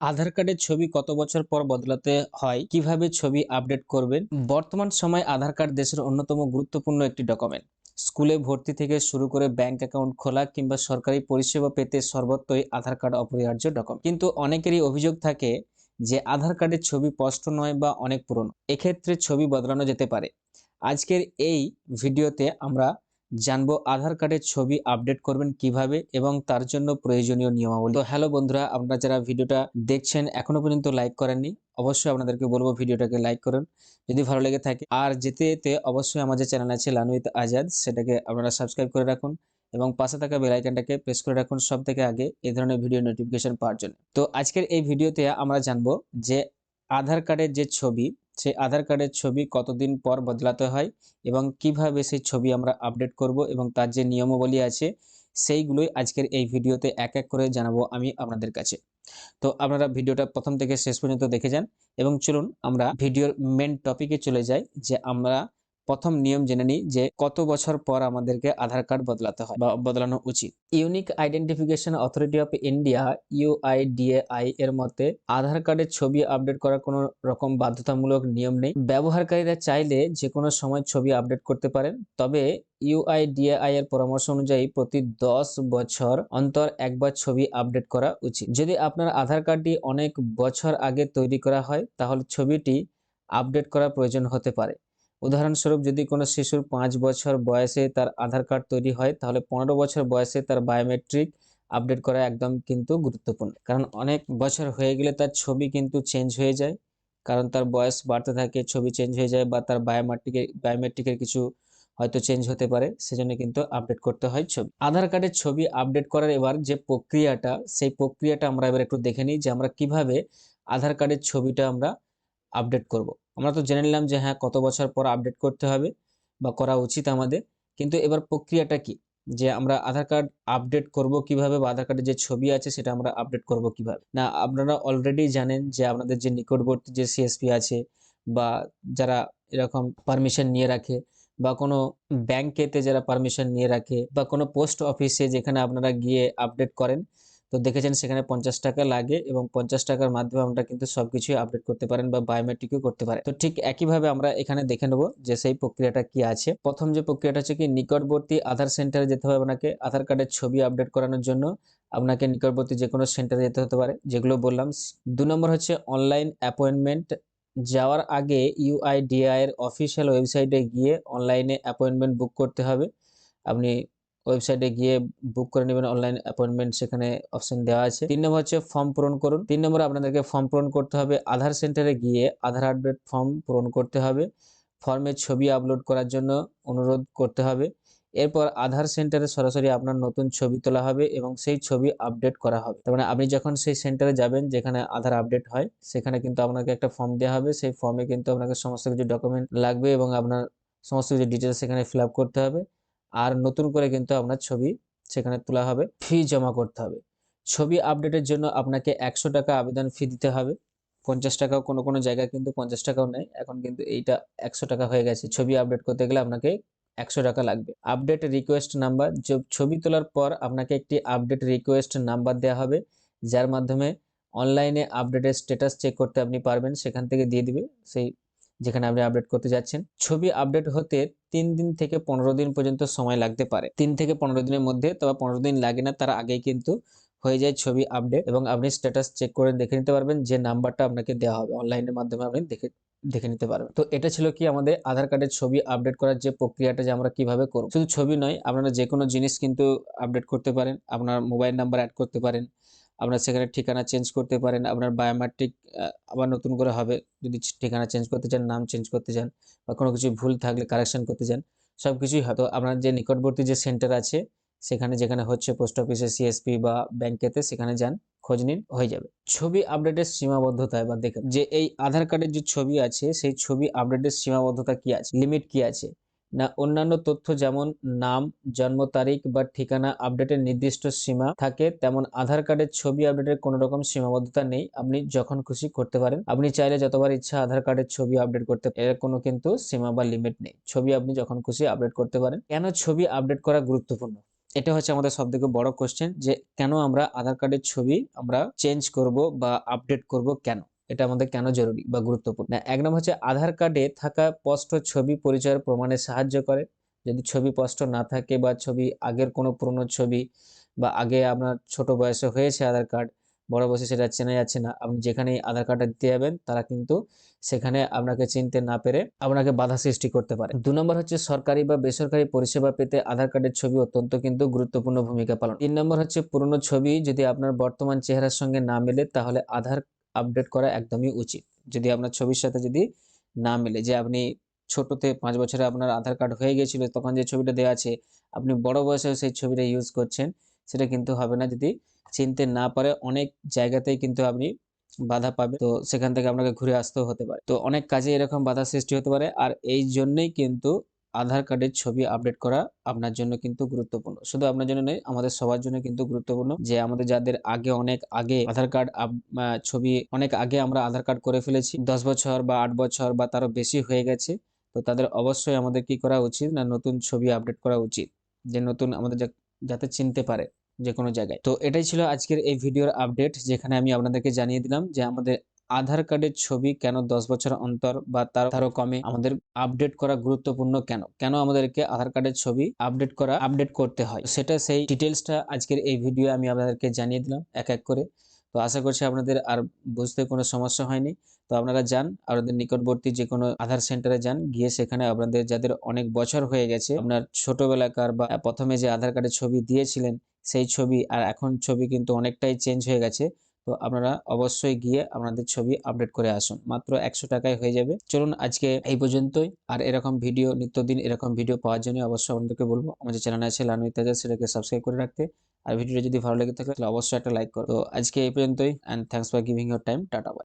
আধার কার্ডের ছবি কত বছর পর বদলাতে হয়? কীভাবে ছবি আপডেট করবেন? বর্তমান সময় আধার কার্ড দেশের অন্যতম গুরুত্বপূর্ণ একটি ডকুমেন্ট। স্কুলে ভর্তি থেকে শুরু করে ব্যাংক অ্যাকাউন্ট খোলা কিংবা সরকারি পরিষেবা পেতে সর্বত্রই আধার কার্ড অপরিহার্য ডকুমেন্ট। কিন্তু অনেকেরই অভিযোগ থাকে যে আধার কার্ডের ছবি স্পষ্ট নয় বা অনেক পুরনো। এক্ষেত্রে ছবি বদলানো যেতে পারে। আজকের এই ভিডিওতে আমরা জানব আধার কার্ডের ছবি আপডেট করবেন কীভাবে এবং তার জন্য প্রয়োজনীয় নিয়মাবলী। তো হ্যালো বন্ধুরা, আপনারা যারা ভিডিওটা দেখছেন এখনও পর্যন্ত লাইক করেননি, অবশ্যই আপনাদেরকে বলব ভিডিওটাকে লাইক করুন। যদি ভালো লেগে থাকে, আর যেতে যেতে অবশ্যই আমাদের চ্যানেল আছে লানুইত আজাদ, সেটাকে আপনারা সাবস্ক্রাইব করে রাখুন এবং পাশে থাকা বেল আইকনটাকে প্রেস করে রাখুন সব থেকে আগে এই ধরনের ভিডিও নোটিফিকেশন পাওয়ার জন্য। তো আজকের এই ভিডিওতে আমরা জানব যে আধার কার্ডের যে ছবি সেই আধার কার্ডের ছবি কতদিন পর বদলাতে হয় এবং কীভাবে সেই ছবি আমরা আপডেট করব এবং তার যে নিয়মাবলী আছে সেইগুলোই আজকের এই ভিডিওতে এক এক করে জানাব আমি আপনাদের কাছে। তো আপনারা ভিডিওটা প্রথম থেকে শেষ পর্যন্ত দেখে যান এবং চলুন আমরা ভিডিওর মেন টপিকে চলে যাই যে আমরা প্রথম নিয়ম জেনে নিই যে কত বছর পর আমাদেরকে আধার কার্ড বদলাতে হয় বা বদলানো উচিত। Unique identification authority of India UIDAI এর মতে আধার কার্ডের ছবি আপডেট করার কোনো রকম বাধ্যতামূলক নিয়ম নেই। ব্যবহারকারীরা চাইলে যে কোনো সময় ছবি আপডেট করতে পারেন, তবে ইউআইডিএআই এর পরামর্শ অনুযায়ী প্রতি দশ বছর অন্তর একবার ছবি আপডেট করা উচিত। যদি আপনার আধার কার্ডটি অনেক বছর আগে তৈরি করা হয়, তাহলে ছবিটি আপডেট করার প্রয়োজন হতে পারে। উদাহরণস্বরূপ যদি কোনো শিশুর পাঁচ বছর বয়সে তার আধার কার্ড তৈরি হয়, তাহলে পনেরো বছর বয়সে তার বায়োমেট্রিক আপডেট করা একদম কিন্তু গুরুত্বপূর্ণ। কারণ অনেক বছর হয়ে গেলে তার ছবি কিন্তু চেঞ্জ হয়ে যায়। কারণ তার বয়স বাড়তে থাকে, ছবি চেঞ্জ হয়ে যায় বা তার বায়োমেট্রিকের বায়োমেট্রিকের কিছু হয়তো চেঞ্জ হতে পারে, সেজন্য কিন্তু আপডেট করতে হয় ছবি। আধার কার্ডের ছবি আপডেট করার এবার যে প্রক্রিয়াটা, সেই প্রক্রিয়াটা আমরা এবার একটু দেখে নিই যে আমরা কীভাবে আধার কার্ডের ছবিটা আমরা আপডেট করব। আমরা তো জেনে নিলাম যে হ্যাঁ কত বছর পর আপডেট করতে হবে বা করা উচিত আমাদের। কিন্তু এবার প্রক্রিয়াটা কি? যে আমরা আধার কার্ড আপডেট করব কীভাবে বা আধার কার্ডের যে ছবি আছে সেটা আমরা আপডেট করব কীভাবে? না, আপনারা অলরেডি জানেন যে আপনাদের যে নিকটবর্তী যে সিএসপি আছে বা যারা এরকম পারমিশন নিয়ে রাখে বা কোনো ব্যাংকেতে যারা পারমিশন নিয়ে রাখে বা কোনো পোস্ট অফিসে যেখানে আপনারা গিয়ে আপডেট করেন তো দেখেছেন সেখানে পঞ্চাশ টাকা লাগে এবং পঞ্চাশ টাকার মাধ্যমে আমরা কিন্তু সবকিছুই আপডেট করতে পারেন বা বায়োমেট্রিকও করতে পারেন। তো ঠিক একইভাবে আমরা এখানে দেখে নেব যে সেই প্রক্রিয়াটা কি আছে। প্রথম যে প্রক্রিয়াটা হচ্ছে কি নিকটবর্তী আধার সেন্টারে যেতে হবে আপনাকে আধার কার্ডের ছবি আপডেট করানোর জন্য। আপনাকে নিকটবর্তী যে কোনো সেন্টারে যেতে হতে পারে, যেগুলো বললাম। দু নম্বর হচ্ছে অনলাইন অ্যাপয়েন্টমেন্ট যাওয়ার আগে ইউআইডিআই এর অফিসিয়াল ওয়েবসাইটে গিয়ে অনলাইনে অ্যাপয়েন্টমেন্ট বুক করতে হবে। আপনি ওয়েবসাইটে গিয়ে বুক করে নেবেন অনলাইন অ্যাপয়েন্টমেন্ট সেখানে অপশন দেওয়া আছে। তিন নম্বর হচ্ছে ফর্ম পূরণ করুন। তিন নম্বর আপনাদেরকে ফর্ম পূরণ করতে হবে। আধার সেন্টারে গিয়ে আধার আপডেট ফর্ম পূরণ করতে হবে। ফর্মের ছবি আপলোড করার জন্য অনুরোধ করতে হবে। এরপর আধার সেন্টারে সরাসরি আপনার নতুন ছবি তোলা হবে এবং সেই ছবি আপডেট করা হবে। তার মানে আপনি যখন সেই সেন্টারে যাবেন, যেখানে আধার আপডেট হয়, সেখানে কিন্তু আপনাকে একটা ফর্ম দেওয়া হবে। সেই ফর্মে কিন্তু আপনাকে সমস্ত কিছু ডকুমেন্ট লাগবে এবং আপনার সমস্ত কিছু ডিটেলস সেখানে ফিল করতে হবে। আর নতুন করে কিন্তু আপনার ছবি সেখানে তোলা হবে ফি জমা করতে হবে। ছবি আপডেটের জন্য আপনাকে একশো টাকা আবেদন ফি দিতে হবে। পঞ্চাশ টাকাও কোনো কোনো জায়গায় কিন্তু পঞ্চাশ টাকাও নেয় এখন কিন্তু এইটা একশো টাকা হয়ে গেছে। ছবি আপডেট করতে গেলে আপনাকে একশো টাকা লাগবে। আপডেট রিকোয়েস্ট নাম্বার ছবি তোলার পর আপনাকে একটি আপডেট রিকোয়েস্ট নাম্বার দেওয়া হবে, যার মাধ্যমে অনলাইনে আপডেটের স্ট্যাটাস চেক করতে আপনি পারবেন। সেখান থেকে দিয়ে দিবে। সেই যেখানে আপনি আপডেট করতে যাচ্ছেন। ছবি আপডেট হতে তিন দিন থেকে পনেরো দিন পর্যন্ত সময় লাগতে পারে। তিন থেকে পনেরো দিনের মধ্যে তবে পনেরো দিন লাগে না, তার আগেই কিন্তু হয়ে যায় ছবি আপডেট এবং আপনি স্ট্যাটাস চেক করে দেখে নিতে পারবেন যে নাম্বারটা আপনাকে দেওয়া হবে। অনলাইনের মাধ্যমে আপনি দেখে দেখে নিতে পারবেন। তো এটা ছিল কি আমাদের আধার কার্ডের ছবি আপডেট করার যে প্রক্রিয়াটা যে আমরা কীভাবে করব। শুধু ছবি নয়, আপনারা যে কোনো জিনিস কিন্তু আপডেট করতে পারেন, আপনার মোবাইল নাম্বার অ্যাড করতে পারেন আপনার সেখানে ঠিকানা চেঞ্জ করতে পারেন, আপনার বায়োমেট্রিক আবার নতুন করে হবে, যদি ঠিকানা চেঞ্জ করতে চান, নাম চেঞ্জ করতে চান বা কোনো কিছু ভুল থাকলে কারেকশন করতে চান সব কিছুই হয়তো আপনার যে নিকটবর্তী যে সেন্টার আছে, সেখানে যেখানে হচ্ছে পোস্ট অফিসে সিএসপি বা ব্যাংকেতে সেখানে যান, খোঁজ নিন, হয়ে যাবে। ছবি আপডেটের সীমাবদ্ধতা এবার দেখেন, যে এই আধার কার্ডের যে ছবি আছে, সেই ছবি আপডেটের সীমাবদ্ধতা কি আছে লিমিট কি আছে? না, অন্যান্য তথ্য যেমন নাম, জন্ম তারিখ বা ঠিকানা, আপডেটের নির্দিষ্ট সীমা থাকে, তেমন আধার কার্ডের ছবি আপডেটের কোনো রকম সীমাবদ্ধতা নেই। আপনি যখন খুশি করতে পারেন। আপনি চাইলে যতবার ইচ্ছা আধার কার্ডের ছবি আপডেট করতে, এর কোনো কিন্তু সীমা বা লিমিট নেই। ছবি আপনি যখন খুশি আপডেট করতে পারেন। কেন ছবি আপডেট করা গুরুত্বপূর্ণ? এটা হচ্ছে আমাদের সব থেকে বড় কোশ্চেন যে কেন আমরা আধার কার্ডের ছবি আমরা চেঞ্জ করব বা আপডেট করব কেন? এটা আমাদের কেন জরুরি বা গুরুত্বপূর্ণ? এক নম্বর হচ্ছে আধার কার্ডে থাকা স্পষ্ট ছবি পরিচয়ের প্রমাণে সাহায্য করে। যদি ছবি স্পষ্ট না থাকে বা ছবি আগের কোনো পুরনো ছবি বা আগে আপনার ছোট বয়সে হয়েছে আধার কার্ড বড় বয়সে সেটা চেনা যাচ্ছে না, আপনি যেখানেই আধার কার্ডটা দিতে যাবেন, তারা কিন্তু সেখানে আপনাকে চিনতে না পেরে আপনাকে বাধা সৃষ্টি করতে পারে। দু নম্বর হচ্ছে সরকারি বা বেসরকারি পরিষেবা পেতে আধার কার্ডের ছবি অত্যন্ত কিন্তু গুরুত্বপূর্ণ ভূমিকা পালন তিন নম্বর হচ্ছে পুরনো ছবি যদি আপনার বর্তমান চেহারার সঙ্গে না মেলে, তাহলে আধার আপডেট করা একদমই উচিত। যদি আপনার ছবির সাথে যদি না মেলে, যে আপনি ছোটতে পাঁচ বছরে আপনার আধার কার্ড হয়ে গিয়েছিল, তখন যে ছবিটা দেওয়া আছে, আপনি বড় বয়সেও সেই ছবিটা ইউজ করছেন, সেটা কিন্তু হবে না। যদি চিনতে না পারে, অনেক জায়গাতেই কিন্তু আপনি বাধা পাবে তো সেখান থেকে আপনাকে ঘুরে আসতেও হতে পারে। তো অনেক কাজে এরকম বাধা সৃষ্টি হতে পারে। আর এই জন্যই কিন্তু আধার কার্ডের ছবি আপডেট করা আপনার জন্য কিন্তু গুরুত্বপূর্ণ। শুধু আপনার জন্য নয়, আমাদের সবার জন্য কিন্তু গুরুত্বপূর্ণ যে আমাদের যাদের আগে অনেক আগে আধার কার্ড ছবি অনেক আগে আমরা আধার কার্ড করে ফেলেছি, দশ বছর বা আট বছর বা তারও বেশি হয়ে গেছে, তো তাদের অবশ্যই আমাদের কি করা উচিত না নতুন ছবি আপডেট করা উচিত, যে নতুন আমাদের যাতে চিনতে পারে যে কোনো জায়গায়। তো এটাই ছিল আজকের এই ভিডিওর আপডেট যেখানে আমি আপনাদেরকে জানিয়ে দিলাম যে আমাদের আধার কার্ডের ছবি কেন দশ বছর অন্তর বা তার তারও কমে? আমাদের আপডেট করা গুরুত্বপূর্ণ কেন? কেন আমাদেরকে আধার কার্ডের ছবি আপডেট করা আপডেট করতে হয়? সেটা সেই ডিটেলসটা আজকের এই ভিডিও আমি আপনাদেরকে জানিয়ে দিলাম এক এক করে। তো আশা করছি আপনাদের আর বুঝতে কোনো সমস্যা হয়নি। তো আপনারা যান, আপনাদের নিকটবর্তী যে কোনো আধার সেন্টারে যান, গিয়ে সেখানে আপনাদের যাদের অনেক বছর হয়ে গেছে, আপনার ছোটবেলাকার বা প্রথমে যে আধার কার্ডের ছবি দিয়েছিলেন, সেই ছবি আর এখন ছবি কিন্তু অনেকটাই চেঞ্জ হয়ে গেছে। তো আপনারা অবশ্যই গিয়ে আপনাদের ছবি আপডেট করে আসুন। মাত্র একশো টাকায় হয়ে যাবে। চলুন আজকে এই পর্যন্তই। আর এরকম ভিডিও নিত্যদিন এরকম ভিডিও পাওয়ার জন্য অবশ্যই আপনাদেরকে বলব আমাদের চ্যানেল আছে লানু ইত্যাদি সেটাকে সাবস্ক্রাইব করে রাখতে। আর ভিডিওটা যদি ভালো লেগে থাকে, তাহলে অবশ্যই একটা লাইক করো। তো আজকে এই পর্যন্তই and thanks for giving your time tata bye